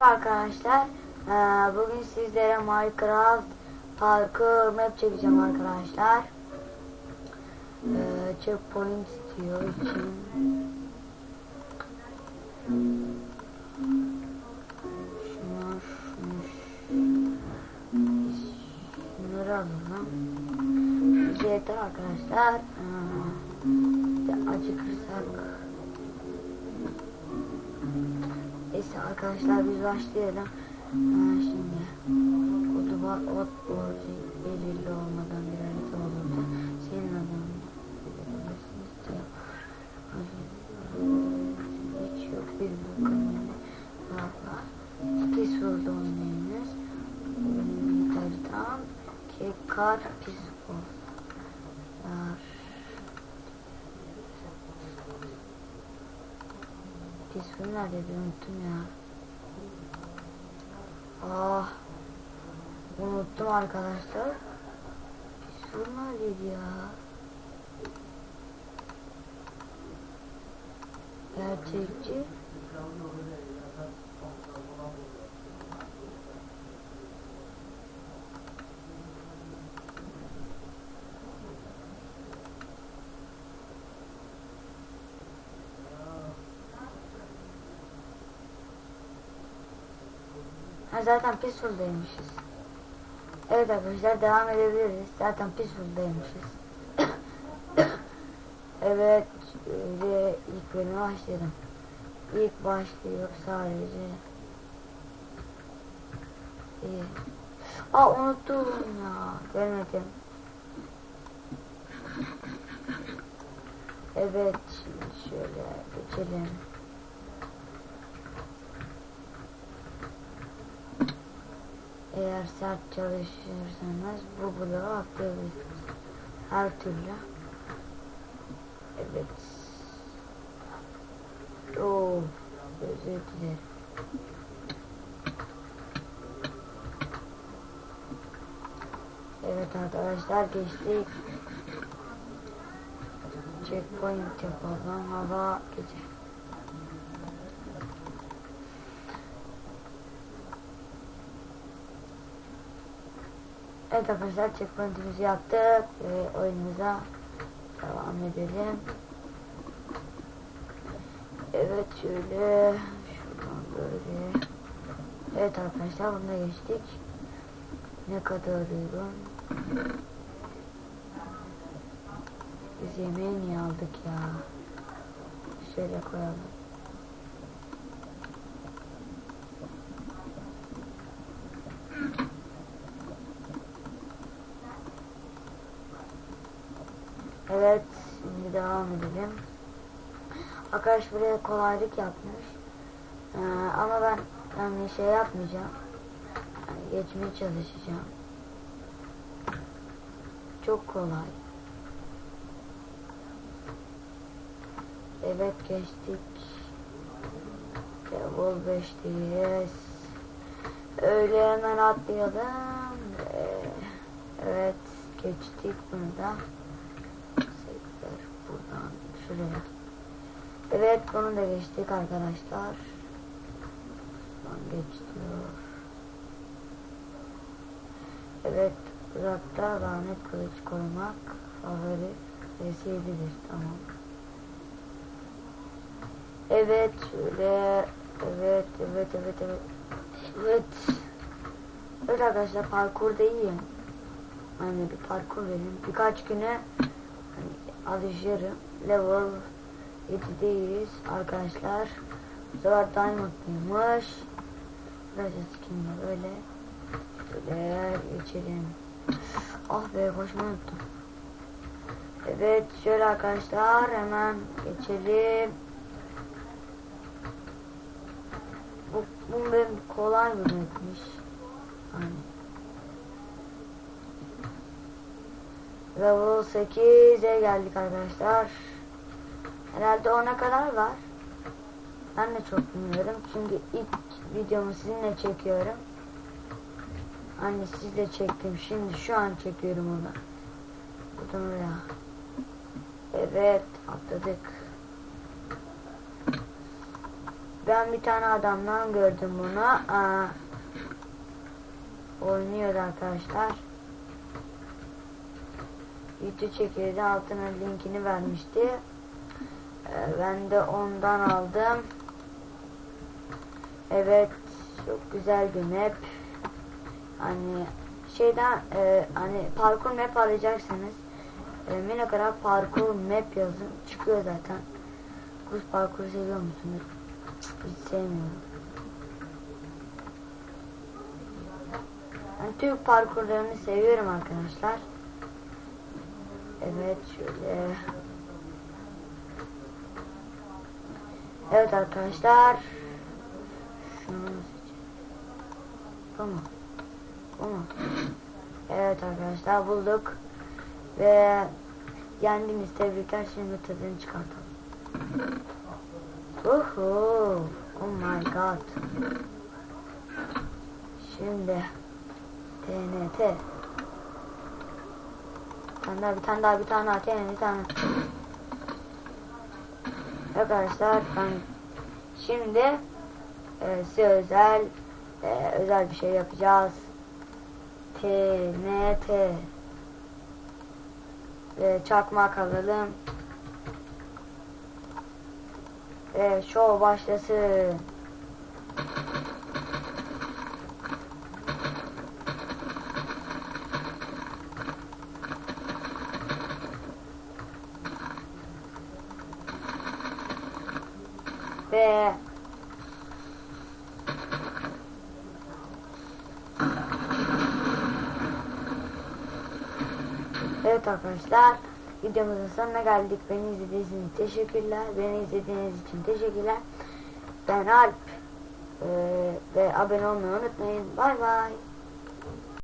Arkadaşlar eee, bugün sizlere Minecraft parkur map çekeceğim arkadaşlar. Eee, checkpoint istiyor için. Şunlar, şunları alalım. Bize yeter arkadaşlar. De acıkırsak Arkadaşlar biz başlayalım. Ha, şimdi kodu var. Ot borcu belirli olmadan bir harita olurdu. Senin istiyor. Hiç yok bir bakalım. Valla. Peaceful'da oynayınız. Haritam. Kekar Peaceful. Var. Peaceful neredeydi unuttum ya. Ah. Unuttum arkadaşlar. Peaceful neredeydi ya? Gerçekçi. Ha zaten Peaceful'daymışız. Evet arkadaşlar devam edebiliriz. Zaten Peaceful'daymışız. evet ve ilk bölüme başlayalım. İlk başlıyor sadece. İyi. Aa unuttum ya. Görmedim. Evet şöyle geçelim. Eğer sert çalışırsanız bu bloğu atlayabilirsiniz. Her türlü. Evet. Oo, özür dilerim. Evet arkadaşlar geçtik. Checkpoint yapalım. Hava gece. Evet arkadaşlar checkpointimizi yaptık ve oyunumuza devam edelim. Evet şöyle şuradan böyle. Evet arkadaşlar bunu geçtik. Ne kadar uygun. Biz yemeği niye aldık ya? Şöyle koyalım. Evet, şimdi devam edelim. Arkadaş buraya kolaylık yapmış. Ee, ama ben yani şey yapmayacağım. Yani geçmeye çalışacağım. Çok kolay. Evet geçtik. Level 5'teyiz. Öyle hemen atlayalım. Ee, evet geçtik bunu da. Sekler şuraya. Evet bunu da geçtik arkadaşlar. Buradan geçiyor. Evet uzakta lanet kılıç koymak favori vesiyedidir. Tamam. Evet şöyle evet evet evet evet evet evet arkadaşlar parkurda iyiyim. Hani bir parkur verin. Birkaç güne alışırım. Level 7'deyiz arkadaşlar. Bu sefer Diamond'lıymış. Biraz skinle böyle. Şöyle geçelim. Ah be koşmayı unuttum. Evet şöyle arkadaşlar hemen geçelim. Bu, bu benim kolay bir mapmiş. Hani. Level 8'e geldik arkadaşlar. Herhalde 10'a kadar var. Ben de çok bilmiyorum. Çünkü ilk videomu sizinle çekiyorum. Hani sizle çektim. Şimdi şu an çekiyorum onu. Buradan oraya. Evet atladık. ben bir tane adamdan gördüm bunu. Aa, oynuyordu arkadaşlar. YouTube çekirdi altına linkini vermişti. Ee, ben de ondan aldım. Evet çok güzel bir map. Hani şeyden e, hani parkur map alacaksanız e, Minecraft parkur map yazın çıkıyor zaten. Kuş parkuru seviyor musunuz? Hiç sevmiyorum. Ben Türk parkurlarını seviyorum arkadaşlar. Evet şöyle. Evet arkadaşlar. Şunu? Bu mu? Evet arkadaşlar bulduk. Ve yendiniz tebrikler şimdi tadını çıkartalım. Uhu. Oh my god. Şimdi TNT. Tane bir tane daha, bir tane daha, bir tane. Arkadaşlar ben şimdi e, size özel e, özel bir şey yapacağız. TNT ve çakmak alalım. Ve show başlasın. Ve Evet arkadaşlar videomuzun sonuna geldik. Beni izlediğiniz için teşekkürler. Beni izlediğiniz için teşekkürler. Ben Alp. Ee, ve abone olmayı unutmayın. Bay bay.